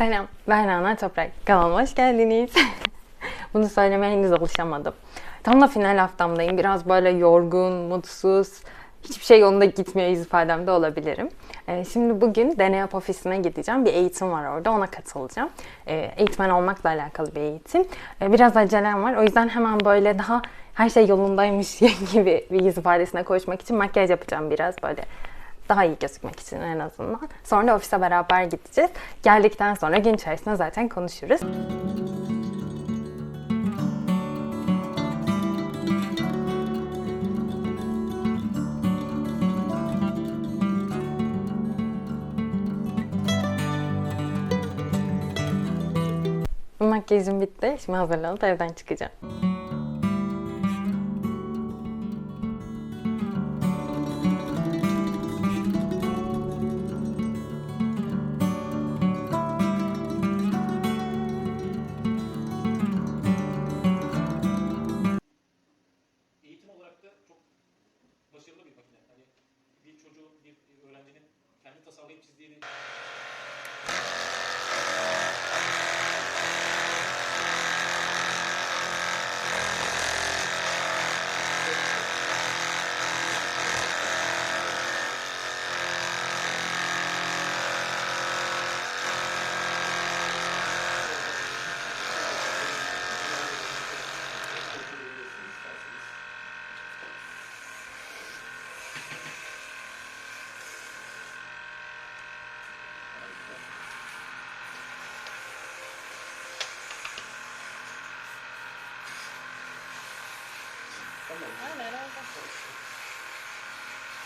Selam, ben Rana Toprak. Kanalıma hoş geldiniz. Bunu söylemeye henüz alışamadım. Tam da final haftamdayım. Biraz böyle yorgun, mutsuz, hiçbir şey yolunda gitmiyor yüz ifademde olabilirim. Ee, şimdi bugün Deneyap ofisine gideceğim. Bir eğitim var orada, ona katılacağım. Ee, eğitmen olmakla alakalı bir eğitim. Ee, biraz acelem var. O yüzden hemen böyle daha her şey yolundaymış gibi bir yüz ifadesine koşmak için makyaj yapacağım biraz böyle daha iyi gözükmek için en azından. Sonra ofise beraber gideceğiz. Geldikten sonra gün içerisinde zaten konuşuruz. Makyajım bitti. Şimdi hazırlanıp evden çıkacağım.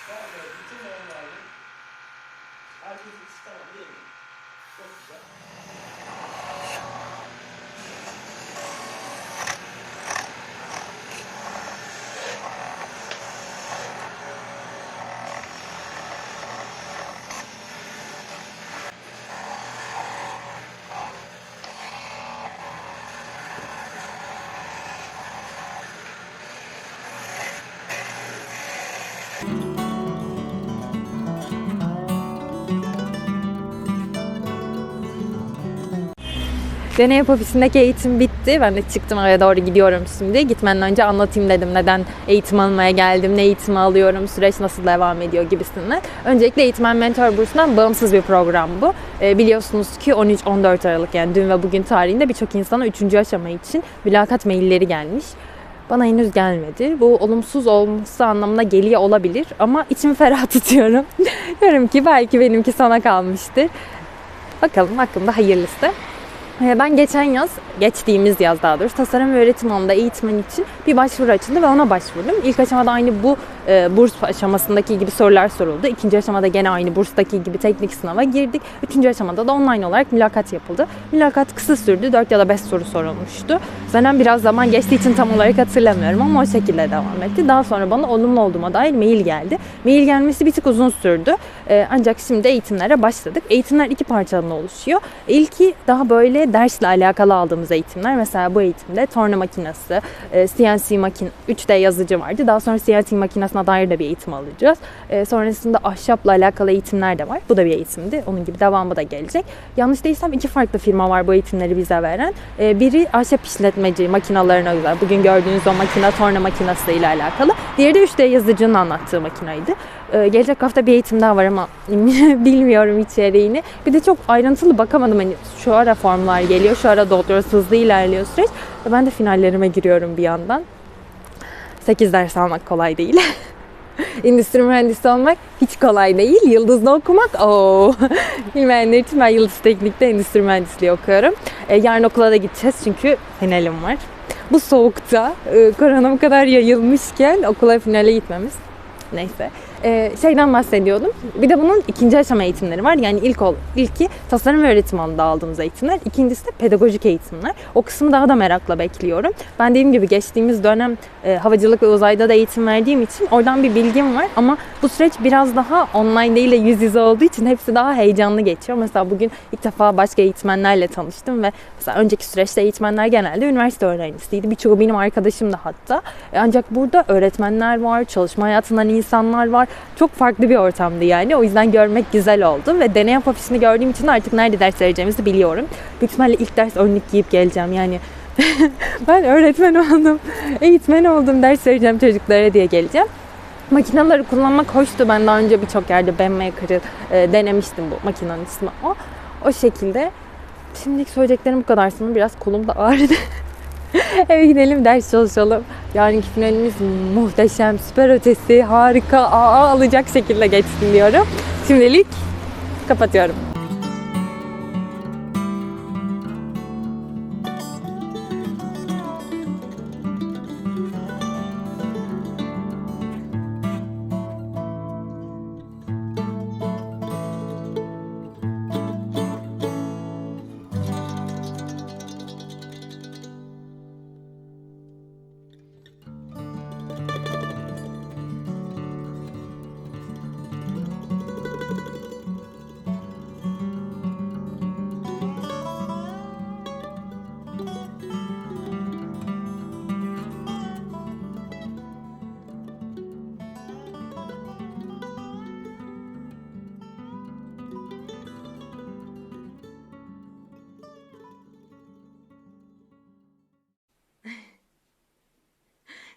Tamam, evet, bütün normali herkes tamam değil mi? Çok güzel. Deneyap ofisindeki eğitim bitti. Ben de çıktım oraya doğru gidiyorum şimdi. Gitmeden önce anlatayım dedim neden eğitim almaya geldim, ne eğitimi alıyorum, süreç nasıl devam ediyor gibisinden. Öncelikle Eğitmen Mentor Bursu'ndan bağımsız bir program bu. Ee, biliyorsunuz ki 13-14 Aralık yani dün ve bugün tarihinde birçok insana 3. aşama için mülakat mailleri gelmiş. Bana henüz gelmedi. Bu olumsuz olması anlamına geliyor olabilir ama içimi ferah tutuyorum. Diyorum ki belki benimki sana kalmıştır. Bakalım hakkında hayırlısı. Ee, Ben geçen yaz, geçtiğimiz yaz daha doğrusu tasarım ve öğretim alanında eğitmen için bir başvuru açıldı ve ona başvurdum. İlk aşamada aynı bu e, burs aşamasındaki gibi sorular soruldu. İkinci aşamada gene aynı burstaki gibi teknik sınava girdik. Üçüncü aşamada da online olarak mülakat yapıldı. Mülakat kısa sürdü. 4 ya da 5 soru sorulmuştu. Zaten biraz zaman geçtiği için tam olarak hatırlamıyorum ama o şekilde devam etti. Daha sonra bana olumlu olduğuma dair mail geldi. Mail gelmesi bir tık uzun sürdü. Ee, ancak şimdi eğitimlere başladık. Eğitimler iki parçadan oluşuyor. İlki daha böyle dersle alakalı aldığımız eğitimler. Mesela bu eğitimde torna makinesi, e, CNC makin 3D yazıcı vardı. Daha sonra CNC makinesine dair de bir eğitim alacağız. E, sonrasında ahşapla alakalı eğitimler de var. Bu da bir eğitimdi. Onun gibi devamı da gelecek. Yanlış değilsem iki farklı firma var bu eğitimleri bize veren. E, biri ahşap işletmeci makinalarına özel. Bugün gördüğünüz o makine torna makinesi ile alakalı. Diğeri de 3D yazıcının anlattığı makinaydı. Ee, gelecek hafta bir eğitim daha var ama bilmiyorum içeriğini. Bir de çok ayrıntılı bakamadım. Hani şu ara formlar geliyor, şu ara dolduruyoruz, hızlı ilerliyor süreç. Ben de finallerime giriyorum bir yandan. 8 ders almak kolay değil. Endüstri mühendisi olmak hiç kolay değil. Yıldız'da okumak, ooo. Bilmeyenler için ben Yıldız Teknik'te endüstri mühendisliği okuyorum. Ee, yarın okula da gideceğiz çünkü finalim var. Bu soğukta, e, korona bu kadar yayılmışken okula finale gitmemiz Neyse. Ee, şeyden bahsediyordum. Bir de bunun ikinci aşama eğitimleri var. Yani ilk ol, ilki tasarım ve öğretim alanında aldığımız eğitimler. İkincisi de pedagojik eğitimler. O kısmı daha da merakla bekliyorum. Ben dediğim gibi geçtiğimiz dönem e, havacılık ve uzayda da eğitim verdiğim için oradan bir bilgim var. Ama bu süreç biraz daha online değil de yüz yüze olduğu için hepsi daha heyecanlı geçiyor. Mesela bugün ilk defa başka eğitmenlerle tanıştım ve mesela önceki süreçte eğitmenler genelde üniversite öğrencisiydi. Birçoğu benim arkadaşım da hatta. E, Ancak burada öğretmenler var, çalışma hayatından insanlar var. Çok farklı bir ortamdı yani. O yüzden görmek güzel oldu ve deney ofisini gördüğüm için artık nerede ders vereceğimizi biliyorum. Büyük ihtimalle ilk ders önlük giyip geleceğim yani. ben öğretmen oldum, eğitmen oldum, ders vereceğim çocuklara diye geleceğim. Makineleri kullanmak hoştu. Ben daha önce birçok yerde BMW'yi e, denemiştim bu makinenin ismi o. O şekilde. Şimdilik söyleyeceklerim bu kadar. Sonra biraz kolum da ağrıdı. Eve gidelim ders çalışalım. Yarınki finalimiz muhteşem, süper ötesi, harika, aa alacak şekilde geçsin diyorum. Şimdilik kapatıyorum.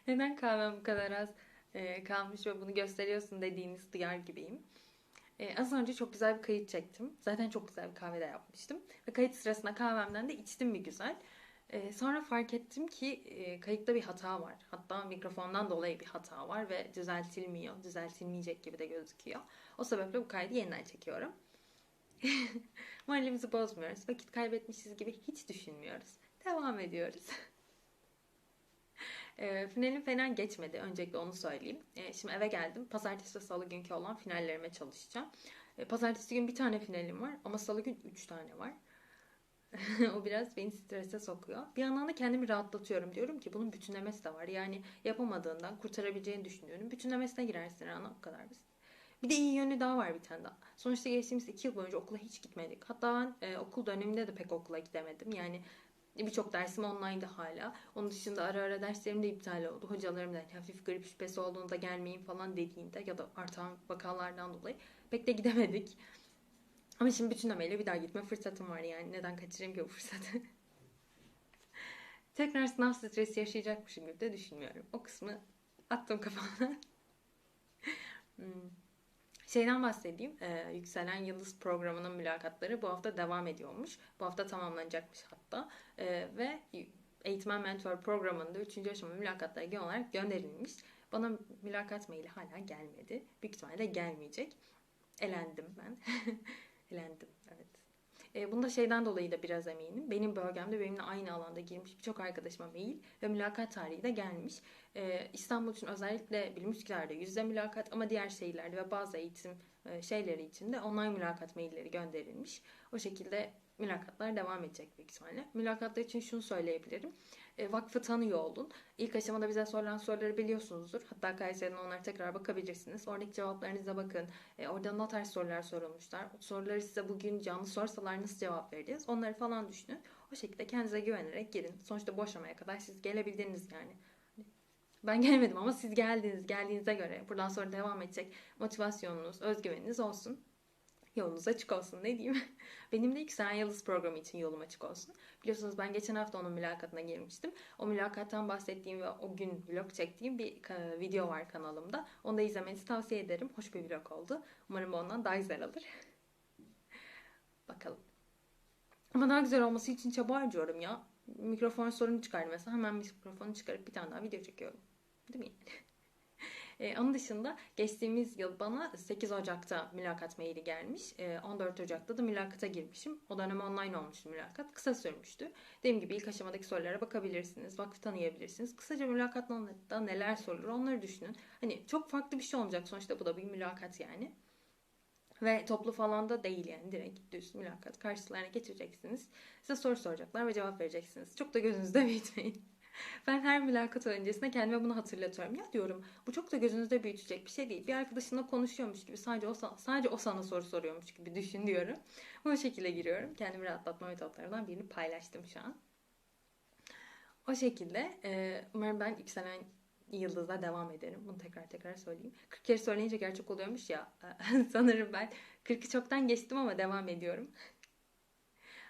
Neden kahvem bu kadar az e, kalmış ve bunu gösteriyorsun dediğiniz duyar gibiyim. E, az önce çok güzel bir kayıt çektim. Zaten çok güzel bir kahve de yapmıştım. Ve kayıt sırasında kahvemden de içtim bir güzel. E, sonra fark ettim ki e, kayıtta bir hata var. Hatta mikrofondan dolayı bir hata var ve düzeltilmiyor. Düzeltilmeyecek gibi de gözüküyor. O sebeple bu kaydı yeniden çekiyorum. Moralimizi bozmuyoruz. Vakit kaybetmişiz gibi hiç düşünmüyoruz. Devam ediyoruz. E, finalim fena geçmedi. Öncelikle onu söyleyeyim. E, şimdi eve geldim. Pazartesi ve salı günkü olan finallerime çalışacağım. E, pazartesi gün bir tane finalim var ama salı gün üç tane var. o biraz beni strese sokuyor. Bir yandan da kendimi rahatlatıyorum. Diyorum ki bunun bütünlemesi de var. Yani yapamadığından kurtarabileceğini düşünüyorum. Bütünlemesine girersin ana o kadar biz. Bir de iyi yönü daha var bir tane daha. Sonuçta geçtiğimiz iki yıl boyunca okula hiç gitmedik. Hatta ben e, okul döneminde de pek okula gidemedim. Yani Birçok dersim online'da hala. Onun dışında ara ara derslerim de iptal oldu. Hocalarım da hani hafif grip şüphesi olduğunda gelmeyin falan dediğinde ya da artan vakalardan dolayı pek de gidemedik. Ama şimdi bütün bütünlemeyle bir daha gitme fırsatım var yani. Neden kaçırayım ki bu fırsatı? Tekrar sınav stresi yaşayacakmışım gibi de düşünmüyorum. O kısmı attım kafamdan. hmm. Şeyden bahsedeyim. E, Yükselen Yıldız programının mülakatları bu hafta devam ediyormuş. Bu hafta tamamlanacakmış hatta. E, ve eğitmen mentor programında 3. aşama mülakatları genel olarak gönderilmiş. Bana mülakat maili hala gelmedi. Büyük ihtimalle gelmeyecek. Elendim ben. Elendim evet. E, bunda şeyden dolayı da biraz eminim. Benim bölgemde benimle aynı alanda girmiş birçok arkadaşıma mail ve mülakat tarihi de gelmiş. E, İstanbul için özellikle Bilimüsküler'de yüzde mülakat ama diğer şehirlerde ve bazı eğitim şeyleri için de online mülakat mailleri gönderilmiş. O şekilde mülakatlar devam edecek büyük ihtimalle. Mülakatlar için şunu söyleyebilirim. E, vakfı tanıyor olun. İlk aşamada bize sorulan soruları biliyorsunuzdur. Hatta Kayseri'den onlara tekrar bakabilirsiniz. Oradaki cevaplarınıza bakın. E, orada ne tarz sorular sorulmuşlar. O soruları size bugün canlı sorsalar nasıl cevap vereceğiz? Onları falan düşünün. O şekilde kendinize güvenerek girin. Sonuçta boşamaya kadar siz gelebildiniz yani. Ben gelmedim ama siz geldiniz. Geldiğinize göre buradan sonra devam edecek motivasyonunuz, özgüveniniz olsun. Yolunuz açık olsun ne diyeyim. Benim de Yükselen Yıldız programı için yolum açık olsun. Biliyorsunuz ben geçen hafta onun mülakatına girmiştim. O mülakattan bahsettiğim ve o gün vlog çektiğim bir video var kanalımda. Onu da izlemenizi tavsiye ederim. Hoş bir vlog oldu. Umarım ondan daha güzel olur. Bakalım. Ama daha güzel olması için çaba harcıyorum ya. Mikrofon sorunu çıkardı mesela. Hemen mikrofonu çıkarıp bir tane daha video çekiyorum. Değil mi? E, onun dışında geçtiğimiz yıl bana 8 Ocak'ta mülakat maili gelmiş. E, 14 Ocak'ta da mülakata girmişim. O dönem online olmuştu mülakat. Kısa sürmüştü. Dediğim gibi ilk aşamadaki sorulara bakabilirsiniz. Vakfı tanıyabilirsiniz. Kısaca mülakatta neler sorulur onları düşünün. Hani çok farklı bir şey olmayacak. Sonuçta bu da bir mülakat yani. Ve toplu falan da değil yani direkt düz mülakat karşılarına getireceksiniz. Size soru soracaklar ve cevap vereceksiniz. Çok da gözünüzde büyütmeyin. Ben her mülakat öncesinde kendime bunu hatırlatıyorum. Ya diyorum bu çok da gözünüzde büyütecek bir şey değil. Bir arkadaşınla konuşuyormuş gibi sadece o, sadece o sana soru soruyormuş gibi düşün diyorum. Bu şekilde giriyorum. Kendimi rahatlatma metotlarından birini paylaştım şu an. O şekilde umarım ben yükselen Yıldız'da devam ederim. Bunu tekrar tekrar söyleyeyim. 40 kere söyleyince gerçek oluyormuş ya. Sanırım ben 40'ı çoktan geçtim ama devam ediyorum.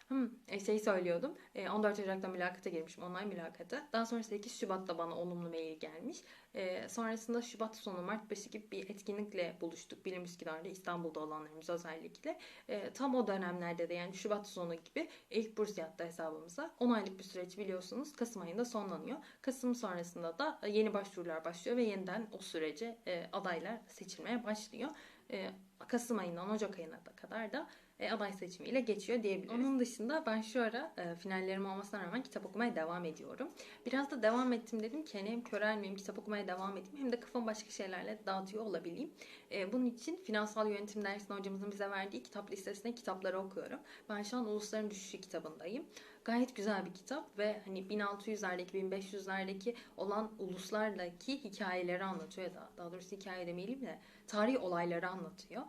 Hmm, e, şey söylüyordum. E, 14 Ocak'ta mülakata girmişim. Online mülakata. Daha sonra 8 Şubat'ta bana olumlu mail gelmiş. E, sonrasında Şubat sonu Mart başı gibi bir etkinlikle buluştuk. Bilim Üsküdar'da İstanbul'da olanlarımız özellikle. E, tam o dönemlerde de yani Şubat sonu gibi ilk burs yattı hesabımıza. 10 aylık bir süreç biliyorsunuz. Kasım ayında sonlanıyor. Kasım sonrasında da e, yeni başvurular başlıyor ve yeniden o sürece e, adaylar seçilmeye başlıyor. E, Kasım ayından Ocak ayına da kadar da e, aday seçimiyle geçiyor diyebiliriz. Onun dışında ben şu ara e, finallerim olmasına rağmen kitap okumaya devam ediyorum. Biraz da devam ettim dedim ki hani hem körelmeyeyim kitap okumaya devam edeyim hem de kafamı başka şeylerle dağıtıyor olabileyim. E, bunun için finansal yönetim dersinde hocamızın bize verdiği kitap listesine kitapları okuyorum. Ben şu an Ulusların Düşüşü kitabındayım. Gayet güzel bir kitap ve hani 1600'lerdeki 1500'lerdeki olan uluslardaki hikayeleri anlatıyor ya da daha doğrusu hikaye demeyelim de tarihi olayları anlatıyor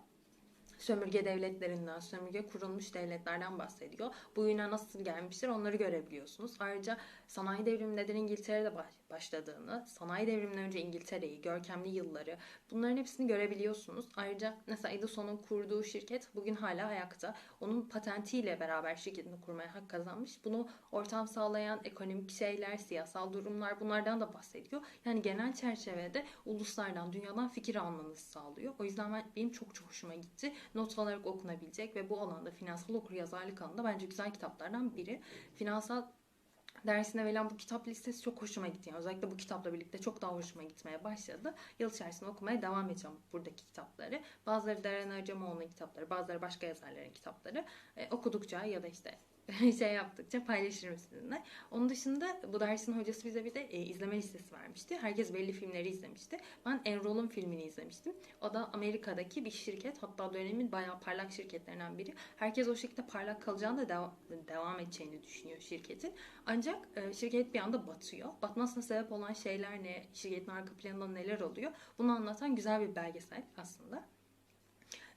sömürge devletlerinden, sömürge kurulmuş devletlerden bahsediyor. Bugüne nasıl gelmiştir onları görebiliyorsunuz. Ayrıca sanayi devrimi neden İngiltere'de başladığını, sanayi devriminden önce İngiltere'yi, görkemli yılları bunların hepsini görebiliyorsunuz. Ayrıca mesela Edison'un kurduğu şirket bugün hala ayakta. Onun patentiyle beraber şirketini kurmaya hak kazanmış. Bunu ortam sağlayan ekonomik şeyler, siyasal durumlar bunlardan da bahsediyor. Yani genel çerçevede uluslardan, dünyadan fikir almanızı sağlıyor. O yüzden ben, benim çok çok hoşuma gitti not alarak okunabilecek ve bu alanda finansal okuryazarlık alanında bence güzel kitaplardan biri. Finansal dersine verilen bu kitap listesi çok hoşuma gitti. Yani özellikle bu kitapla birlikte çok daha hoşuma gitmeye başladı. Yıl içerisinde okumaya devam edeceğim buradaki kitapları. Bazıları Deren Acemoğlu'nun kitapları, bazıları başka yazarların kitapları. E, okudukça ya da işte şey yaptıkça paylaşırım sizinle. Onun dışında bu dersin hocası bize bir de e, izleme listesi vermişti. Herkes belli filmleri izlemişti. Ben Enroll'un filmini izlemiştim. O da Amerika'daki bir şirket. Hatta dönemin bayağı parlak şirketlerinden biri. Herkes o şekilde parlak kalacağını da devam, devam edeceğini düşünüyor şirketin. Ancak e, şirket bir anda batıyor. Batmasına sebep olan şeyler ne? Şirketin arka planında neler oluyor? Bunu anlatan güzel bir belgesel aslında.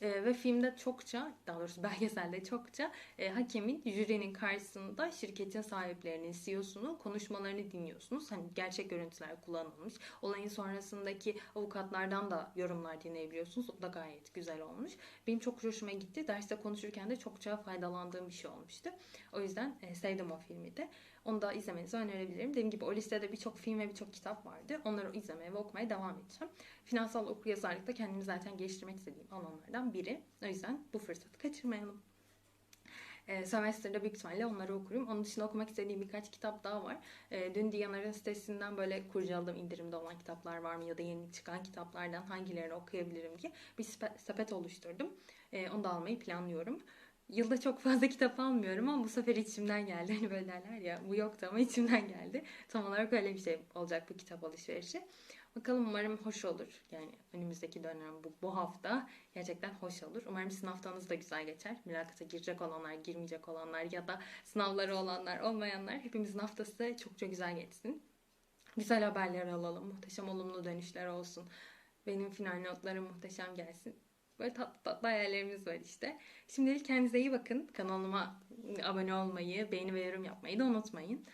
E, ve filmde çokça, daha doğrusu belgeselde çokça e, hakemin jürinin karşısında şirketin sahiplerinin, CEO'sunu konuşmalarını dinliyorsunuz. Hani gerçek görüntüler kullanılmış. Olayın sonrasındaki avukatlardan da yorumlar dinleyebiliyorsunuz. O da gayet güzel olmuş. Benim çok hoşuma gitti. Derste konuşurken de çokça faydalandığım bir şey olmuştu. O yüzden e, sevdim o filmi de. Onu da izlemenizi önerebilirim. Dediğim gibi o listede birçok film ve birçok kitap vardı. Onları izlemeye ve okumaya devam edeceğim. Finansal okuryazarlıkta kendimi zaten geliştirmek istediğim alanlardan biri. O yüzden bu fırsatı kaçırmayalım. E, semester'da büyük ihtimalle onları okurum. Onun dışında okumak istediğim birkaç kitap daha var. E, dün Diyanar'ın sitesinden böyle kurcaladım indirimde olan kitaplar var mı ya da yeni çıkan kitaplardan hangilerini okuyabilirim diye bir sepet oluşturdum. E, onu da almayı planlıyorum yılda çok fazla kitap almıyorum ama bu sefer içimden geldi. Hani böyle derler ya bu yoktu ama içimden geldi. Tam olarak öyle bir şey olacak bu kitap alışverişi. Bakalım umarım hoş olur. Yani önümüzdeki dönem bu, bu hafta gerçekten hoş olur. Umarım sizin haftanız da güzel geçer. Mülakata girecek olanlar, girmeyecek olanlar ya da sınavları olanlar, olmayanlar hepimizin haftası çok çok güzel geçsin. Güzel haberler alalım. Muhteşem olumlu dönüşler olsun. Benim final notlarım muhteşem gelsin. Böyle tatlı tatlı hayallerimiz var işte. Şimdilik kendinize iyi bakın. Kanalıma abone olmayı, beğeni ve yorum yapmayı da unutmayın.